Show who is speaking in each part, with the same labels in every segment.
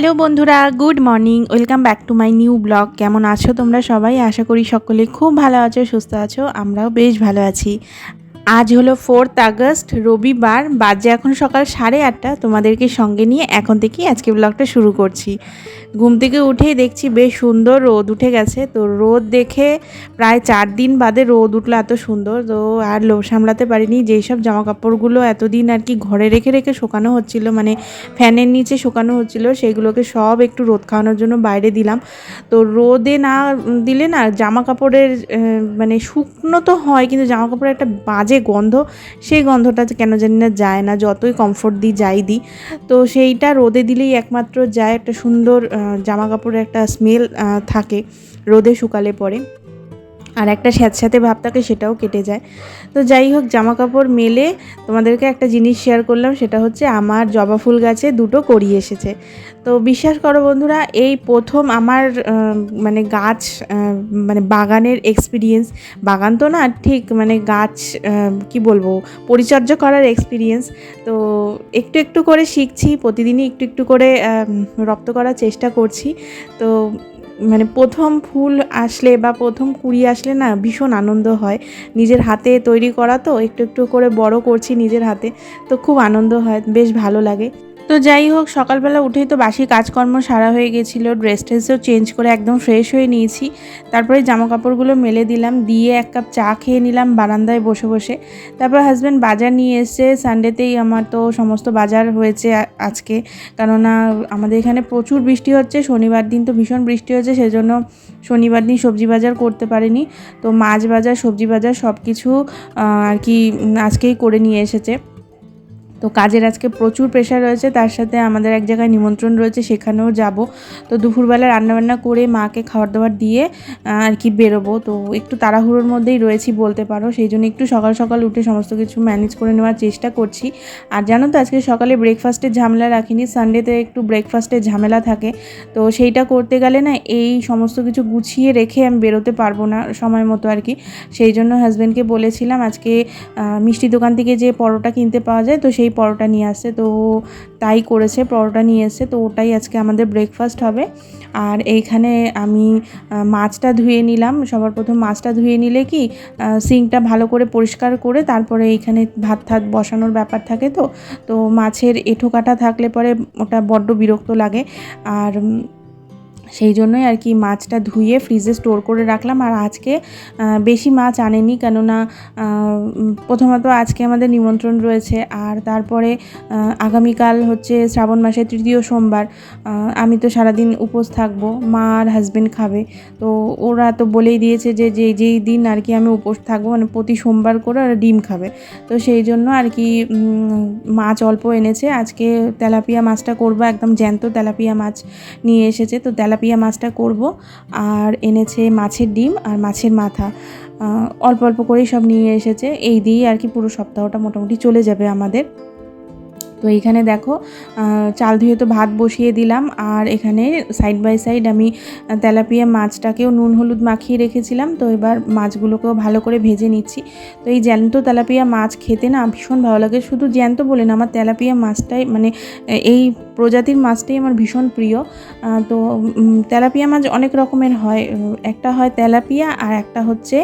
Speaker 1: Hello বন্ধুরা, good morning, welcome back to my new blog. কেমন আছো তোমরা সবাই? আশা করি সকলে খুব ভালো আছো, সুস্থ আছো, আমরাও বেশ ভালো আছি। আজ হলো ফোর্থ আগস্ট, রবিবার, বাজে এখন সকাল সাড়ে আটটা। তোমাদেরকে সঙ্গে নিয়ে এখন থেকেই আজকে ব্লগটা শুরু করছি। ঘুম থেকে উঠেই দেখছি বেশ সুন্দর রোদ উঠে গেছে। তো রোদ দেখে প্রায় চার দিন বাদে রোদ উঠল এত সুন্দর। তো আর লোভ সামলাতে পারিনি। যেই সব জামা কাপড়গুলো এতদিন আর কি ঘরে রেখে রেখে শুকানো হচ্ছিল মানে ফ্যানের নিচে শুকানো হচ্ছিল, সেগুলোকে সব একটু রোদ খাওয়ানোর জন্য বাইরে দিলাম। তো রোদে না দিলে না জামা কাপড়ের মানে শুকনো তো হয়, কিন্তু জামা কাপড়ের একটা বাজে গন্ধ, সেই গন্ধটা কেন জানি না যায় না, যতই কমফোর্ট দিই, যাই দিই। তো সেইটা রোদে দিলেই একমাত্র যায় একটা সুন্দর জামা কাপড়ের একটা স্মেল থাকে রোদে শুকালে পরে। আর একটা স্যাঁতস্যাঁতে ভাব থাকে সেটাও কেটে যায়। তো যাই হোক জামা কাপড় মেলে তোমাদেরকে একটা জিনিস শেয়ার করলাম, সেটা হচ্ছে আমার জবা ফুল গাছে দুটো করি এসেছে। তো বিশ্বাস করো বন্ধুরা, এই প্রথম আমার মানে গাছ মানে বাগানের এক্সপিরিয়েন্স বাগান তো না, ঠিক মানে গাছ কি বলব, পরিচর্যা করার এক্সপিরিয়েন্স তো একটু একটু করে শিখছি, প্রতিদিনই একটু একটু করে রপ্ত করার চেষ্টা করছি। তো মানে প্রথম ফুল আসলে বা প্রথম কুড়ি আসলে না ভীষণ আনন্দ হয়। নিজের হাতে তৈরি করা তো, একটু একটু করে বড় করছি নিজের হাতে, তো খুব আনন্দ হয়, বেশ ভালো লাগে। তো যাই হোক, সকালবেলা উঠেই তো বাসি কাজকর্ম সারা হয়ে গেছিল। ড্রেস ট্রেসও চেঞ্জ করে একদম ফ্রেশ হয়ে নিয়েছি। তারপরে জামা কাপড়গুলো মেলে দিলাম, দিয়ে এক কাপ চা খেয়ে নিলাম বারান্দায় বসে বসে। তারপর হাজব্যান্ড বাজার নিয়ে এসছে। সানডেতেই আমার তো সমস্ত বাজার হয়েছে আজকে। কেননা আমাদের এখানে প্রচুর বৃষ্টি হচ্ছে, শনিবার দিন তো ভীষণ বৃষ্টি হচ্ছে, সেজন্য শনিবার দিন সবজি বাজার করতে পারিনি। তো মাছ বাজার, সবজি বাজার সব কিছু আর কি আজকেই করে নিয়ে এসেছে। তো কাজের আজকে প্রচুর প্রেশার রয়েছে, তার সাথে আমাদের এক জায়গায় নিমন্ত্রণ রয়েছে, সেখানেও যাব। তো দুপুরবেলা রান্নাবান্না করে মাকে খাবার দাবার দিয়ে আর কি বেরোবো। তো একটু তাড়াহুড়োর মধ্যেই রয়েছি বলতে পারো, সেই জন্য একটু সকাল সকাল উঠে সমস্ত কিছু ম্যানেজ করে নেওয়ার চেষ্টা করছি। আর জানো তো, আজকে সকালে ব্রেকফাস্টের ঝামেলা রাখিনি সানডেতে একটু ব্রেকফাস্টের ঝামেলা থাকে। তো সেইটা করতে গেলে না, এই সমস্ত কিছু গুছিয়ে রেখে আমি বেরোতে পারব না সময় মতো আর কি। সেই জন্য হাজব্যান্ডকে বলেছিলাম, আজকে মিষ্টি দোকান থেকে যে পরোটা কিনতে পাওয়া যায়, তো সেই পরোটা নিয়ে আসে তো তাই করেছে, পরোটা নিয়ে এসে তো ওটাই আজকে আমাদের ব্রেকফাস্ট হবে। আর এইখানে আমি মাছটা ধুয়ে নিলাম, সবার প্রথম মাছটা ধুয়ে নিলে কি সিঙ্কটা ভালো করে পরিষ্কার করে তারপরে এইখানে ভাত থাত বসানোর ব্যাপার থাকে তো তো মাছের এঁঠো কাটা থাকলে পরে ওটা বড্ড বিরক্ত লাগে। আর সেই জন্যই আর কি মাছটা ধুয়ে ফ্রিজে স্টোর করে রাখলাম। আর আজকে বেশি মাছ আনেনি কেননা প্রথমত আজকে আমাদের নিমন্ত্রণ রয়েছে। আর তারপরে আগামীকাল হচ্ছে শ্রাবণ মাসের তৃতীয় সোমবার আমি তো সারাদিন উপোস থাকব, মা আর হাজবেন্ড খাবে। তো ওরা তো বলেই দিয়েছে যে যে, যেই দিন আর কি আমি উপোস থাকব মানে প্রতি সোমবার করে ওরা ডিম খাবে। তো সেই জন্য আর কি মাছ অল্প এনেছে। আজকে তেলাপিয়া মাছটা করব, একদম জ্যান্ত তেলাপিয়া মাছ নিয়ে এসেছে। তো তেলাপিয়া মাছটা করব আর এনেছে মাছের ডিম আর মাছের মাথা। অল্প অল্প করেই সব নিয়ে এসেছে। এই দিয়েই আর কি পুরো সপ্তাহটা মোটামুটি চলে যাবে আমাদের। তো এইখানে দেখো চাল ধুয়ে তো ভাত বসিয়ে দিলাম, আর এখানে সাইড বাই সাইড আমি তেলাপিয়া মাছটাকেও নুন হলুদ মাখিয়ে রেখেছিলাম, তো এবার মাছগুলোকেও ভালো করে ভেজে নিচ্ছি। তো এই জ্যান্ত তেলাপিয়া মাছ খেতে না ভীষণ ভালো লাগে, শুধু জ্যান্ত বলে না, আমার তেলাপিয়া মাছটাই মানে এই প্রজাতির মাছটাই আমার ভীষণ প্রিয়। তো তেলাপিয়া মাছ অনেক রকমের হয়, একটা হয় তেলাপিয়া আর একটা হচ্ছে,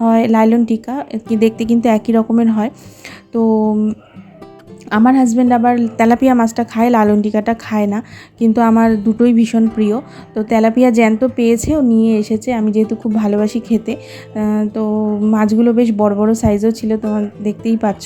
Speaker 1: হয় লাইলন টিকা দেখতে কিন্তু একই রকমের হয়। তো আমার হাজব্যান্ড আবার তেলাপিয়া মাছটা খায় লালন টিকাটা খায় না, কিন্তু আমার দুটোই ভীষণ প্রিয়। তো তেলাপিয়া জ্যান্ত পেয়েছে ও নিয়ে এসেছে। আমি যেহেতু খুব ভালোবাসি খেতে তো মাছগুলো বেশ বড় বড় সাইজও ছিল তোমার দেখতেই পাচ্ছ।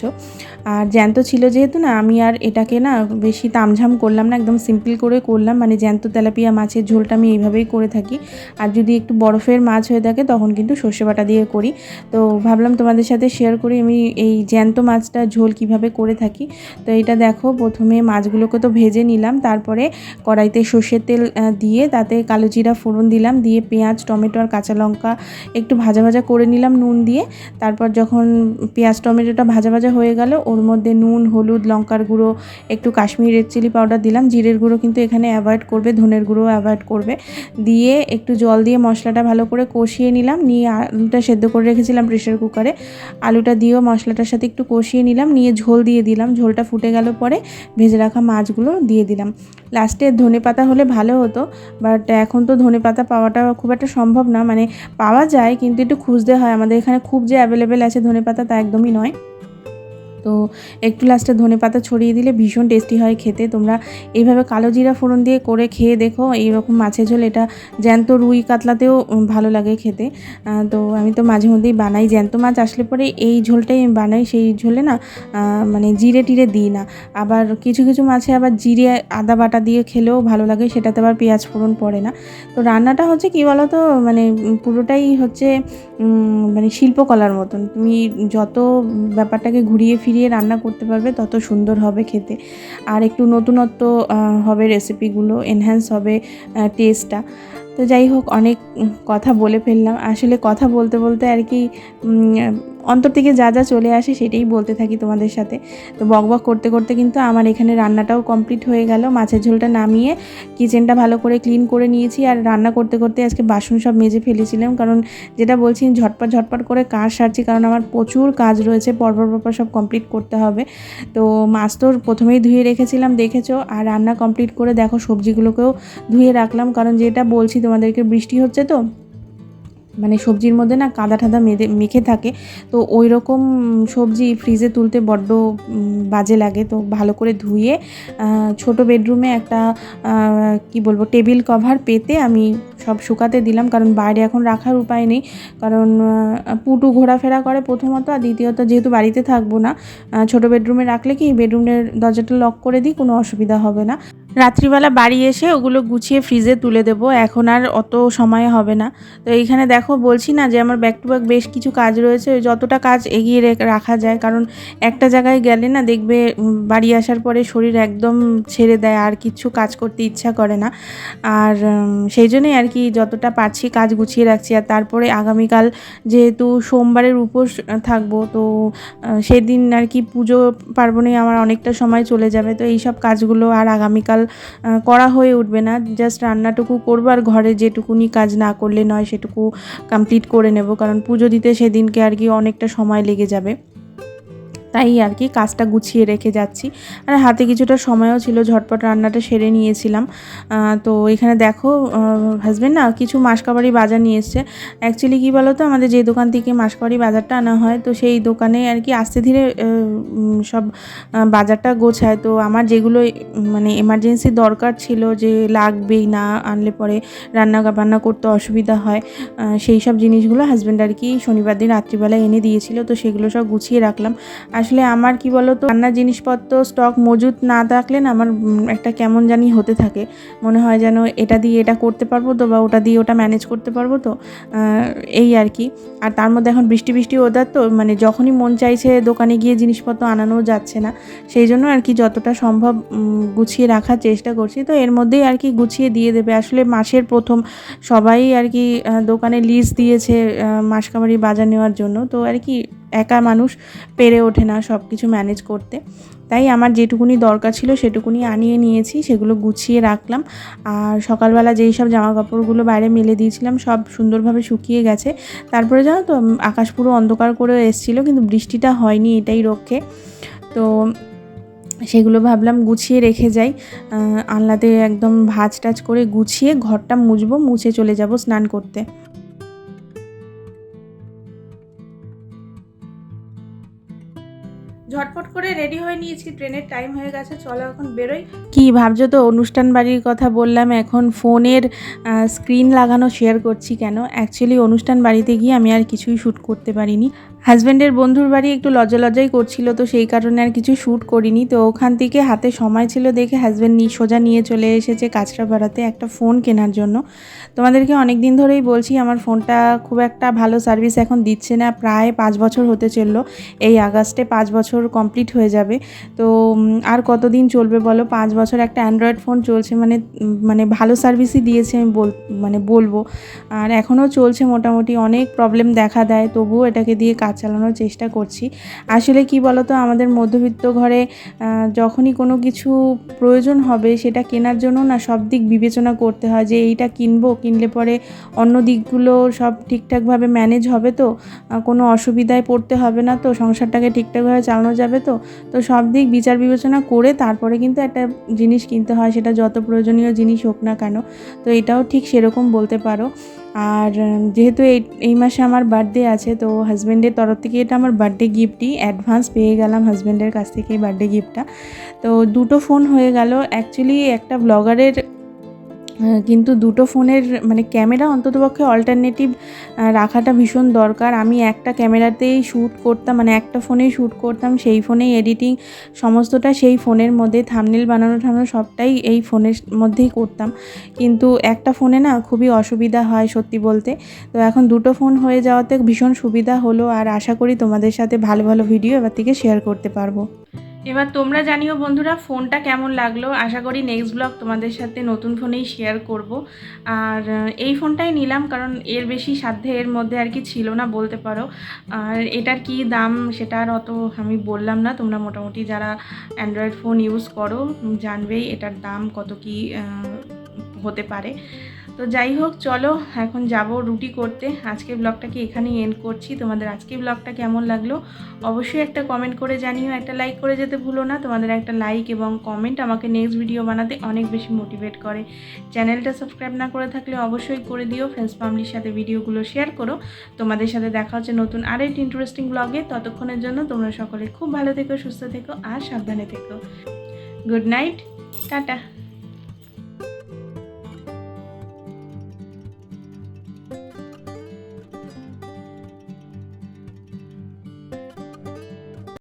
Speaker 1: আর জ্যান্ত ছিল যেহেতু না, আমি আর এটাকে না বেশি তামঝাম করলাম না, একদম সিম্পল করে করলাম। মানে জ্যান্ত তেলাপিয়া মাছের ঝোলটা আমি এইভাবেই করে থাকি। আর যদি একটু বরফের মাছ হয়ে থাকে, তখন কিন্তু সর্ষে বাটা দিয়ে করি। তো ভাবলাম তোমাদের সাথে শেয়ার করি আমি এই জ্যান্ত মাছটা ঝোল কীভাবে করে থাকি। তো এটা দেখো, প্রথমে মাছগুলোকে তো ভেজে নিলাম, তারপরে কড়াইতে সর্ষের তেল দিয়ে তাতে কালো জিরা ফোড়ন দিলাম, দিয়ে পেঁয়াজ, টমেটো আর কাঁচা লঙ্কা একটু ভাজা ভাজা করে নিলাম নুন দিয়ে। তারপর যখন পেঁয়াজ, টমেটোটা ভাজা ভাজা হয়ে গেল, ওর মধ্যে নুন, হলুদ, লঙ্কার গুঁড়ো, একটু কাশ্মীরি রেড চিলি পাউডার দিলাম। জিরের গুঁড়ো কিন্তু এখানে অ্যাভয়েড করবে, ধনের গুঁড়ো অ্যাভয়েড করবে। দিয়ে একটু জল দিয়ে মশলাটা ভালো করে কষিয়ে নিলাম, নিয়ে আলুটা সেদ্ধ করে রেখেছিলাম প্রেশার কুকারে আলুটা দিয়েও মশলাটার সাথে একটু কষিয়ে নিলাম, নিয়ে ঝোল দিয়ে দিলাম। ঝোলটা ফুটে গেল পরে ভেজে রাখা মাছগুলো দিয়ে দিলাম। লাস্টে ধনে পাতা হলে ভালো হতো বাট এখন তো ধনে পাতা পাওয়াটা খুব একটা সম্ভব না। মানে পাওয়া যায়, কিন্তু একটু খুঁজতে হয়। আমাদের এখানে খুব যে অ্যাভেলেবেল আছে ধনে পাতা তা একদমই নয়। তো একটু লাস্টে ধনে পাতা ছড়িয়ে দিলে ভীষণ টেস্টি হয় খেতে। তোমরা এইভাবে কালো জিরা ফোড়ন দিয়ে করে খেয়ে দেখো, এইরকম মাছের ঝোল, এটা জ্যান্ত রুই কাতলাতেও ভালো লাগে খেতে। তো আমি তো মাঝে মধ্যেই বানাই। জ্যান্ত মাছ আসলে পরে এই ঝোলটাই আমি বানাই, সেই ঝোলে না মানে জিরে টিরে দিই না। আবার কিছু কিছু মাছে আবার জিরে, আদা বাটা দিয়ে খেলেও ভালো লাগে, সেটাতে আবার পেঁয়াজ ফোড়ন পড়ে না। তো রান্নাটা হচ্ছে কী বলো তো মানে পুরোটাই হচ্ছে মানে শিল্পকলার মতন। তুমি যত ব্যাপারটাকে ঘুরিয়ে ফিরিয়ে রান্না করতে পারবে, তত সুন্দর হবে খেতে। আর একটু নতুনত্ব হবে রেসিপিগুলো এনহ্যান্স হবে টেস্টটা তো যাই হোক, অনেক কথা বলে ফেললাম। আসলে কথা বলতে বলতে আর কি অন্তর থেকে যা যা চলে আসে সেটাই বলতে থাকি তোমাদের সাথে। তো বকবক করতে করতে কিন্তু আমার এখানে রান্নাটাও কমপ্লিট হয়ে গেল। মাছের ঝোলটা নামিয়ে কিচেনটা ভালো করে ক্লিন করে নিয়েছি আর রান্না করতে করতে আজকে বাসন সব মেজে ফেলেছিলাম। কারণ যেটা বলছি, ঝটপট ঝটপট করে কাজ সারছি কারণ আমার প্রচুর কাজ রয়েছে, পরপর পরপর সব কমপ্লিট করতে হবে। তো মাছ তো প্রথমেই ধুয়ে রেখেছিলাম, দেখেছ? আর রান্না কমপ্লিট করে দেখো সবজিগুলোকেও ধুয়ে রাখলাম। কারণ যেটা বলছি তোমাদেরকে, বৃষ্টি হচ্ছে তো মানে সবজির মধ্যে না কাদা ঠাদা মেদে, মেখে থাকে। তো ওই রকম সবজি ফ্রিজে তুলতে বড্ড বাজে লাগে। তো ভালো করে ধুয়ে ছোট বেডরুমে একটা কি বলব টেবিল কভার পেতে আমি সব শুকাতে দিলাম। কারণ বাইরে এখন রাখার উপায় নেই। কারণ পুটু ঘোরাফেরা করে প্রথমত আর দ্বিতীয়ত যেহেতু বাড়িতে থাকব না ছোট বেডরুমে রাখলে কি বেডরুমের দরজাটা লক করে দিই, কোনো অসুবিধা হবে না। রাত্রিবেলা বাড়ি এসে ওগুলো গুছিয়ে ফ্রিজে তুলে দেবো। এখন আর অত সময় হবে না। তো এইখানে দেখো, বলছি না যে আমার ব্যাক টু ব্যাক বেশ কিছু কাজ রয়েছে। যতটা কাজ এগিয়ে রাখা যায়, কারণ একটা জায়গায় গেলে না দেখবে বাড়ি আসার পরে শরীর একদম ছেড়ে দেয়, আর কিছু কাজ করতে ইচ্ছা করে না। আর সেই জন্যই আর কি যতটা পারছি কাজ গুছিয়ে রাখছি। আর তারপরে আগামীকাল যেহেতু সোমবারের উপোস থাকব, তো সেদিন আর কি পুজো পার্বণে আমার অনেকটা সময় চলে যাবে। তো এই সব কাজগুলো আর আগামীকাল করা হয়ে উঠবে না। জাস্ট রান্নাটুকু করব আর ঘরে যেটুকুনি কাজ না করলে নয়, সেটুকু কমপ্লিট করে নেব। কারণ পুজো দিতে সেদিনকে আর কি অনেকটা সময় লেগে যাবে। তাই আর কি কাজটা গুছিয়ে রেখে যাচ্ছি। আর হাতে কিছুটা সময়ও ছিল, ঝটপট রান্নাটা সেরে নিয়েছিলাম। তো এখানে দেখো হাজব্যান্ড না কিছু মাসকাবাড়ি বাজার নিয়ে এসছে। অ্যাকচুয়ালি কী বলো তো আমাদের যে দোকান থেকে মাসকাবাড়ি বাজারটা আনা হয়, তো সেই দোকানে আর কি আস্তে ধীরে সব বাজারটা গোছায়। তো আমার যেগুলো মানে এমার্জেন্সি দরকার ছিল যে লাগবেই না, আনলে পরে রান্না বান্না করতে অসুবিধা হয় সেই সব জিনিসগুলো হাজব্যান্ড আর কি শনিবার দিন রাত্রিবেলা এনে দিয়েছিল। তো সেগুলো সব গুছিয়ে রাখলাম। আসলে আমার কি বলো তো রান্নার জিনিসপত্র স্টক মজুদ না থাকলে না আমার একটা কেমন জানি হতে থাকে। মনে হয় যেন এটা দিয়ে এটা করতে পারব তো বা ওটা দিয়ে ওটা ম্যানেজ করতে পারব তো এই আর কি। আর তার মধ্যে এখন বৃষ্টি বৃষ্টি ওদার তো মানে যখনই মন চাইছে দোকানে গিয়ে জিনিসপত্র আনানো যাচ্ছে না। সেই জন্য আর কি যতটা সম্ভব গুছিয়ে রাখার চেষ্টা করছি। তো এর মধ্যেই আর কি গুছিয়ে দিয়ে দেবে। আসলে মাসের প্রথম সবাই আর কি দোকানে লিস্ট দিয়েছে মাসকাবারি বাজার নেওয়ার জন্য। তো আর কি একা মানুষ পেরে ওঠে না সব কিছু ম্যানেজ করতে। তাই আমার যেটুকুনি দরকার ছিল সেটুকুনি আনিয়ে নিয়েছি সেগুলো গুছিয়ে রাখলাম। আর সকালবেলা যেই সব জামা কাপড়গুলো বাইরে মেলে দিয়েছিলাম সব সুন্দরভাবে শুকিয়ে গেছে। তারপরে জানো তো আকাশ পুরো অন্ধকার করে এসেছিল কিন্তু বৃষ্টিটা হয়নি এটাই রক্ষে। তো সেগুলো ভাবলাম গুছিয়ে রেখে যাই। আহ, আলনাতে একদম ভাজ টাজ করে গুছিয়ে ঘরটা মুছবো মুছে চলে যাব স্নান করতে। ঝটপট করে রেডি হয়ে নিয়েছি। ট্রেনের টাইম হয়ে গেছে, চলো এখন বেরোই। কি ভাবছ তো? অনুষ্ঠান বাড়ির কথা বললাম, এখন ফোনের স্ক্রিন লাগানো শেয়ার করছি কেন? অ্যাকচুয়ালি অনুষ্ঠান বাড়িতে গিয়ে আমি আর কিছুই শ্যুট করতে পারিনি। হাজব্যান্ডের বন্ধুর বাড়ি একটু লজ্জা লজ্জাই করছিল, তো সেই কারণে আর কিছু শ্যুট করিনি। তো ওখান থেকে হাতে সময় ছিল দেখে হাজব্যান্ড সোজা নিয়ে চলে এসেছে কাঁচরাপাড়াতে একটা ফোন কেনার জন্য। তোমাদেরকে অনেক দিন ধরেই বলছি, আমার ফোনটা খুব একটা ভালো সার্ভিস এখন দিচ্ছে না, প্রায় পাঁচ বছর হতে চলল। এই আগস্টে পাঁচ বছর কমপ্লিট হয়ে যাবে। তো আর কতদিন চলবে বলো? পাঁচ বছর একটা অ্যান্ড্রয়েড ফোন চলছে মানে মানে ভালো সার্ভিসই দিয়েছে আমি বল মানে বলব। আর এখনও চলছে মোটামুটি, অনেক প্রবলেম দেখা দেয়, তবুও এটাকে দিয়ে কাজ চালানোর চেষ্টা করছি। আসলে কি বলতো, আমাদের মধ্যবিত্ত ঘরে যখনই কোনো কিছু প্রয়োজন হবে, সেটা কেনার জন্য না সব দিক বিবেচনা করতে হয় যে, এইটা কিনবো, কিনলে পরে অন্য দিকগুলো সব ঠিকঠাকভাবে ম্যানেজ হবে তো? কোনো অসুবিধায় পড়তে হবে না তো? সংসারটাকে ঠিকঠাকভাবে চালানো যাবে তো? তো সব দিক বিচার বিবেচনা করে তারপরে কিন্তু একটা জিনিস কিনতে হয়, সেটা যত প্রয়োজনীয় জিনিস হোক না কেন। তো এটাও ঠিক সেরকম বলতে পারো। আর যেহেতু এই এই মাসে আমার বার্থডে আছে, তো হাজব্যান্ডের তরফ থেকে এটা আমার বার্থডে গিফটই অ্যাডভান্স পেয়ে গেলাম হাজব্যান্ডের কাছ থেকে বার্থডে গিফটটা তো দুটো ফোন হয়ে গেল। অ্যাকচুয়ালি একটা ব্লগারের কিন্তু দুটো ফোনের মানে ক্যামেরা অন্ততপক্ষে অল্টারনেটিভ রাখাটা ভীষণ দরকার। আমি একটা ক্যামেরাতেই শ্যুট করতাম মানে একটা ফোনেই শ্যুট করতাম, সেই ফোনেই এডিটিং সমস্তটা সেই ফোনের মধ্যে থামনেল বানানো টানানো সবটাই এই ফোনের মধ্যেই করতাম। কিন্তু একটা ফোনে না খুবই অসুবিধা হয় সত্যি বলতে। তো এখন দুটো ফোন হয়ে যাওয়াতে ভীষণ সুবিধা হলো, আর আশা করি তোমাদের সাথে ভালো ভালো ভিডিও এবার থেকে শেয়ার করতে পারব। এবার তোমরা জানিও বন্ধুরা, ফোনটা কেমন লাগল? আশা করি নেক্সট ব্লগ তোমাদের সাথে নতুন ফোনেই শেয়ার করব। আর এই ফোনটাই নিলাম কারণ এর বেশি সাধ্যে এর মধ্যে আর কি ছিল না বলতে পারো। আর এটার কি দাম সেটা আর অত আমি বললাম না। তোমরা মোটামুটি যারা অ্যান্ড্রয়েড ফোন ইউজ করো জানবেই এটার দাম কত কি হতে পারে। তো যাই হোক, চলো এখন যাব রুটি করতে। আজকে ব্লগটাকে এখানেই এন্ড করছি। তোমাদের আজকে ব্লগটা কেমন লাগল অবশ্যই একটা কমেন্ট করে জানিও। একটা লাইক করে যেতে ভুলো না। তোমাদের একটা লাইক এবং কমেন্ট আমাকে নেক্সট ভিডিও বানাতে অনেক বেশি মোটিভেট করে। চ্যানেলটা সাবস্ক্রাইব না করে থাকলে অবশ্যই করে দিও। ফ্রেন্ডস ফ্যামিলির সাথে ভিডিওগুলো শেয়ার করো। তোমাদের সাথে দেখা হচ্ছে নতুন আরেকটি ইন্টারেস্টিং ব্লগে ততক্ষণের জন্য তোমরা সকলে খুব ভালো থেকো, সুস্থ থেকো আর সাবধানে থেকো। Good night tata.